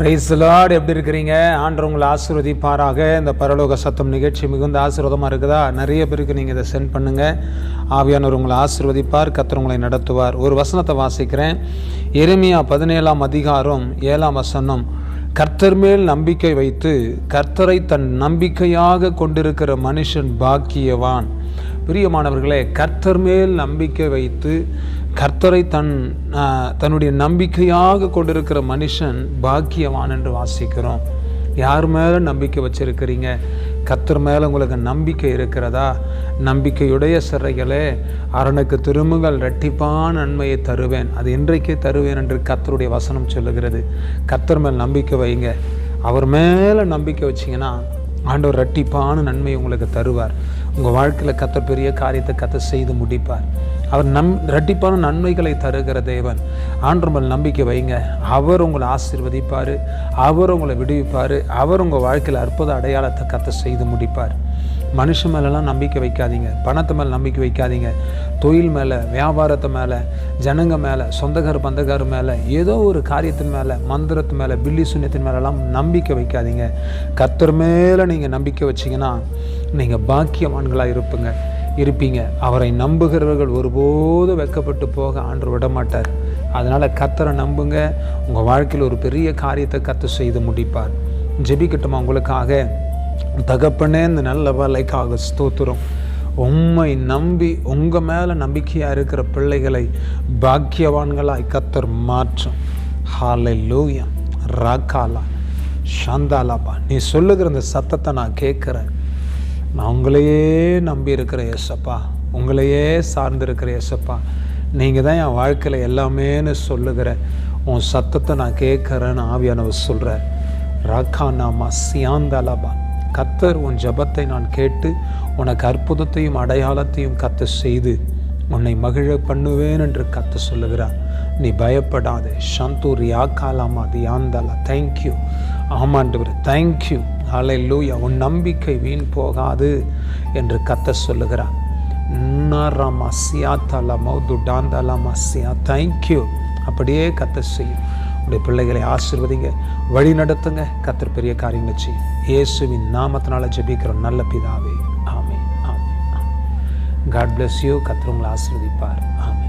பிரைஸ்லாட் எப்படி இருக்கிறீங்க? ஆண்டவர் உங்களை ஆசீர்வதிப்பாராக. இந்த பரலோக சத்தம் நிகழ்ச்சி மிகுந்த ஆசீர்வாதமாக இருக்குதா? நிறைய பேருக்கு நீங்கள் இதை சென்ட் பண்ணுங்கள் ஆவியானவர் உங்களை ஆசீர்வதிப்பார். கர்த்தர் உங்களை நடத்துவார். ஒரு வசனத்தை வாசிக்கிறேன். எருமையா பதினேழாம் அதிகாரம் ஏழாம் வசனம். கர்த்தர் மேல் நம்பிக்கை வைத்து கர்த்தரை தன் நம்பிக்கையாக கொண்டிருக்கிற மனுஷன் பாக்கியவான். பிரியமானவர்களே கர்த்தர் மேல் நம்பிக்கை வைத்து கர்த்தரை தன் தன்னுடைய நம்பிக்கையாக கொண்டிருக்கிற மனுஷன் பாக்கியவான் என்று வாசிக்கிறோம். யார் மேலே நம்பிக்கை வச்சிருக்கிறீங்க? கர்த்தர் மேலே உங்களுக்கு நம்பிக்கை இருக்கிறதா? நம்பிக்கையுடைய சிறைகளே அரணுக்கு திரும்புங்கள் ரெட்டிப்பான நன்மையை தருவேன். அது இன்றைக்கே தருவேன் என்று கர்த்தருடைய வசனம் சொல்லுகிறது. கத்தர் மேல் நம்பிக்கை வைங்க. அவர் மேலே நம்பிக்கை வச்சிங்கன்னா ஆண்டவர் ரெட்டிப்பான நன்மை உங்களுக்கு தருவார். உங்கள் வாழ்க்கையில் கத்த பெரிய காரியத்தை கத்த செய்து முடிப்பார். அவர் நம் ரெட்டிப்பான நன்மைகளை தருகிற தேவன். ஆண்டுமல் மேல் நம்பிக்கை வைங்க. அவர் உங்களை ஆசீர்வதிப்பார். அவர் உங்களை விடுவிப்பார். அவர் உங்கள் வாழ்க்கையில் அற்புத அடையாளத்தை கத்த செய்து முடிப்பார். மனுஷன் மேலெலாம் நம்பிக்கை வைக்காதீங்க. பணத்தை மேலே நம்பிக்கை வைக்காதீங்க. தொழில் மேலே வியாபாரத்து மேலே ஜனங்க மேலே சொந்தக்கார பந்தக்கார மேலே ஏதோ ஒரு காரியத்தின் மேலே மந்திரத்து மேலே பில்லி சுண்ணியத்தின் மேலெல்லாம் நம்பிக்கை வைக்காதீங்க. கத்தர் மேலே நீங்கள் நம்பிக்கை வச்சிங்கன்னா நீங்கள் பாக்கியவான்களாக இருப்பீங்க. இருப்பீங்க. அவரை நம்புகிறவர்கள் ஒருபோதும் வெக்கப்பட்டு போக ஆண்டு விட மாட்டார் அதனால் கத்தரை நம்புங்க. உங்கள் வாழ்க்கையில் ஒரு பெரிய காரியத்தை கத்து செய்து முடிப்பார். ஜெபிக்கட்டுமா உங்களுக்காக? தகப்பனே இந்த நல்ல வேலைக்காக ஸ்தோத்திரம். உம்மை நம்பி உங்கள் மேலே நம்பிக்கையாக இருக்கிற பிள்ளைகளை பாக்கியவான்களாய் கத்தர் மாற்றும். ஹாலை லூயா ராக்காலா ஷாந்தாலாபா. நீ சொல்லுகிற இந்த சத்தத்தை நான் கேட்குறேன். நான் உங்களையே நம்பி இருக்கிற ஏசப்பா உங்களையே சார்ந்திருக்கிற ஏசப்பா நீங்கள் தான் என் வாழ்க்கையில் எல்லாமேன்னு சொல்லுகிற. உன் சத்தத்தை நான் கேட்குறேன்னு ஆவியானவர் சொல்கிறார் ராக்கானாமா சியாந்தலபா கத்தர் உன் ஜபத்தை நான் கேட்டு உனக்கு அற்புதத்தையும் அடையாளத்தையும் கத்த செய்து உன்னை மகிழ பண்ணுவேன் என்று கத்த சொல்லுகிறார். நீ பயப்படாதே. சந்தூர் யாக்காலாமா தியாந்தலா. தேங்க்யூ ஆமாண்டவர் தேங்க்யூ அலை லூயா உன் நம்பிக்கை வீண் போகாது என்று கத்த சொல்லுகிறார். நரமா சியாத்தலா மௌது டாந்தலா மசியா. தேங்க்யூ அப்படியே கத்த செய்யும். உடைய பிள்ளைகளை ஆசிர்வதிங்க. வழி நடத்துங்க. கத்தர் பெரிய காரியங்கள் செய்யும். இயேசுவின் நாமத்தினால ஜெபிக்கிற நல்ல பிதாவே. ஆமே ஆமே காட் பிளஸ் யூ கத்தர் உங்களை ஆசிர்வதிப்பார். ஆமே